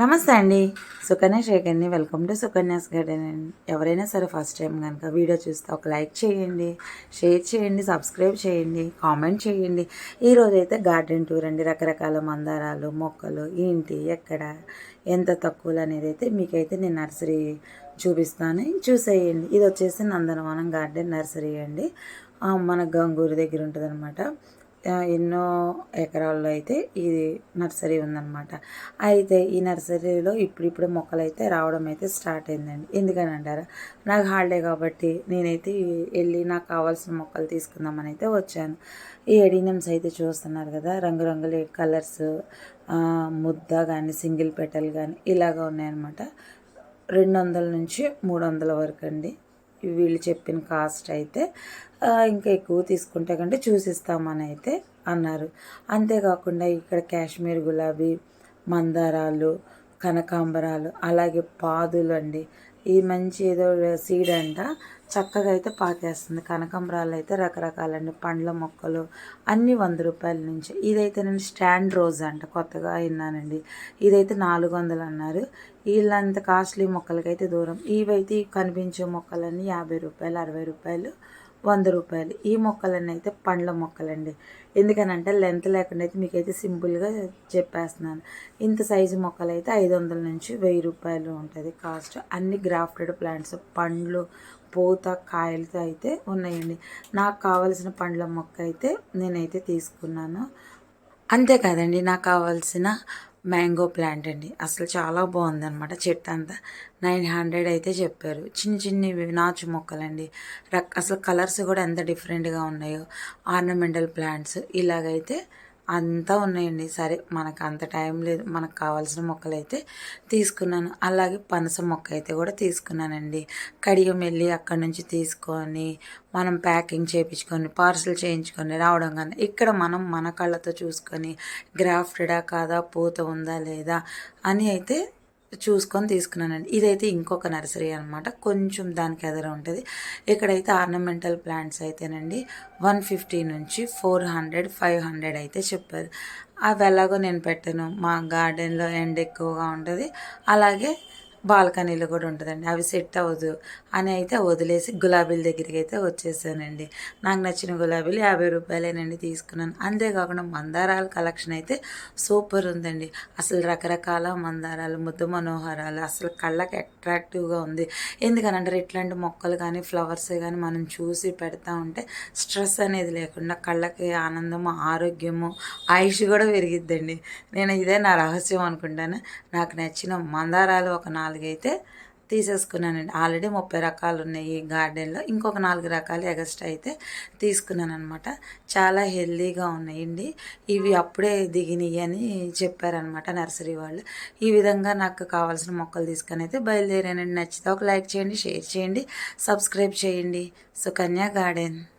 నమస్తే అండి. సుకన్య శేఖర్ని వెల్కమ్ టు సుకన్యాస్ గార్డెన్ అండి. ఎవరైనా సరే ఫస్ట్ టైం కనుక వీడియో చూస్తే ఒక లైక్ చేయండి షేర్ చేయండి సబ్స్క్రైబ్ చేయండి కామెంట్ చేయండి. ఈరోజైతే గార్డెన్ టూర్ అండి. రకరకాల మందారాలు మొక్కలు ఏంటి ఎక్కడ ఎంత తక్కువలు అనేది అయితే మీకైతే నేను నర్సరీ చూపిస్తాను. చూసేయండి. ఇది వచ్చేసి నందనవనం గార్డెన్ నర్సరీ అండి. మన గంగూరు దగ్గర ఉంటుంది ఎన్నో ఎకరాల్లో అయితే ఇది నర్సరీ ఉందన్నమాట. అయితే ఈ నర్సరీలో ఇప్పుడిప్పుడు మొక్కలు అయితే రావడం అయితే స్టార్ట్ అయిందండి. ఎందుకని అంటారా? నాకు హాలిడే కాబట్టి నేనైతే వెళ్ళి నాకు కావాల్సిన మొక్కలు తీసుకుందామని అయితే వచ్చాను. ఈ ఎడీనియమ్స్ అయితే చూస్తున్నారు కదా రంగురంగుల కలర్స్ ముద్ద కానీ సింగిల్ పెటల్ కానీ ఇలాగ ఉన్నాయన్నమాట. రెండు వందల నుంచి మూడు వందల వరకు అండి. వీళ్ళు చెప్పిన కాస్ట్ అయితే ఇంకా ఎక్కువ తీసుకుంటే కంటే చూసిస్తామని అయితే అన్నారు. అంతేకాకుండా ఇక్కడ కాశ్మీర్ గులాబీ మందారాలు కనకాంబరాలు అలాగే పాదులు అండి. ఇది మంచి ఏదో సీడ్ అంట. చక్కగా అయితే పాకేస్తుంది. కనకాంబరాలు అయితే రకరకాలండి. పండ్ల మొక్కలు అన్నీ వంద రూపాయల నుంచి. ఇదైతే నేను స్టాండ్ రోజ్ అంట. కొత్తగా విన్నానండి. ఇదైతే నాలుగు వందలు అన్నారు. వీళ్ళంత కాస్ట్లీ మొక్కలకైతే దూరం. ఇవైతే కనిపించే మొక్కలన్నీ యాభై రూపాయలు అరవై రూపాయలు వంద రూపాయలు. ఈ మొక్కలన్నీ అయితే పండ్ల మొక్కలండి. ఎందుకనంటే లెంత్ లేకుండా అయితే మీకైతే సింపుల్గా చెప్పేస్తున్నాను. ఇంత సైజు మొక్కలు అయితే ఐదు వందల నుంచి వెయ్యి రూపాయలు ఉంటుంది. కాస్ట్ అన్ని గ్రాఫ్టెడ్ ప్లాంట్స్ పండ్లు పూత కాయలతో అయితే ఉన్నాయండి. నాకు కావలసిన పండ్ల మొక్క అయితే నేనైతే తీసుకున్నాను. అంతేకాదండి నాకు కావాల్సిన మ్యాంగో ప్లాంట్ అండి. అసలు చాలా బాగుంది అనమాట చెట్టు అంతా నైన్ హండ్రెడ్ అయితే చెప్పారు. చిన్న చిన్నవి నాచు మొక్కలండి. రక్ అసలు కలర్స్ కూడా ఎంత డిఫరెంట్గా ఉన్నాయో ఆర్నమెంటల్ ప్లాంట్స్ ఇలాగైతే అంతా ఉన్నాయండి. సరే మనకు అంత టైం లేదు. మనకు కావాల్సిన మొక్కలు అయితే తీసుకున్నాను. అలాగే పనస మొక్క అయితే కూడా తీసుకున్నానండి. కడియం వెళ్ళి అక్కడి నుంచి తీసుకొని మనం ప్యాకింగ్ చేయించుకొని పార్సల్ చేయించుకొని రావడం కానీ ఇక్కడ మనం మన కళ్ళతో చూసుకొని గ్రాఫ్టెడా కాదా పూత ఉందా లేదా అని అయితే చూసుకొని తీసుకున్నానండి. ఇదైతే ఇంకొక నర్సరీ అనమాట కొంచెం దానికి ఎదర ఉంటుంది. ఇక్కడైతే ఆర్నమెంటల్ ప్లాంట్స్ అయితేనండి వన్ ఫిఫ్టీ నుంచి ఫోర్ హండ్రెడ్ ఫైవ్ హండ్రెడ్ అయితే చెప్పారు. అవి ఎలాగో నేను పెట్టాను. మా గార్డెన్లో ఎండ ఎక్కువగా ఉంటుంది. అలాగే బాల్కనీలో కూడా ఉంటుందండి. అవి సెట్ అవ్వదు అని అయితే వదిలేసి గులాబీల దగ్గరికి అయితే వచ్చేసానండి. నాకు నచ్చిన గులాబీలు యాభై రూపాయలేనండి తీసుకున్నాను. అంతేకాకుండా మందారాల కలెక్షన్ అయితే సూపర్ ఉందండి. అసలు రకరకాల మందారాలు ముద్దు మనోహరాలు అసలు కళ్ళకి అట్రాక్టివ్గా ఉంది. ఎందుకనంటే ఇట్లాంటి మొక్కలు కానీ ఫ్లవర్స్ కానీ మనం చూసి పెడతా ఉంటే స్ట్రెస్ అనేది లేకుండా కళ్ళకి ఆనందము ఆరోగ్యము ఆయుష్ కూడా పెరిగిద్దండి. నేను ఇదే నా రహస్యం అనుకుంటాను. నాకు నచ్చిన మందారాలు ఒక నాలుగైతే తీసేసుకున్నానండి. ఆల్రెడీ ముప్పై రకాలు ఉన్నాయి గార్డెన్లో. ఇంకొక నాలుగు రకాలు ఎగస్ట్రా అయితే తీసుకున్నాను అనమాట చాలా హెల్దీగా ఉన్నాయండి. ఇవి అప్పుడే దిగినాయి అని చెప్పారనమాట నర్సరీ వాళ్ళు. ఈ విధంగా నాకు కావాల్సిన మొక్కలు తీసుకొని అయితే బయలుదేరానండి. నచ్చితే ఒక లైక్ చేయండి షేర్ చేయండి సబ్స్క్రైబ్ చేయండి. సుకన్య గార్డెన్.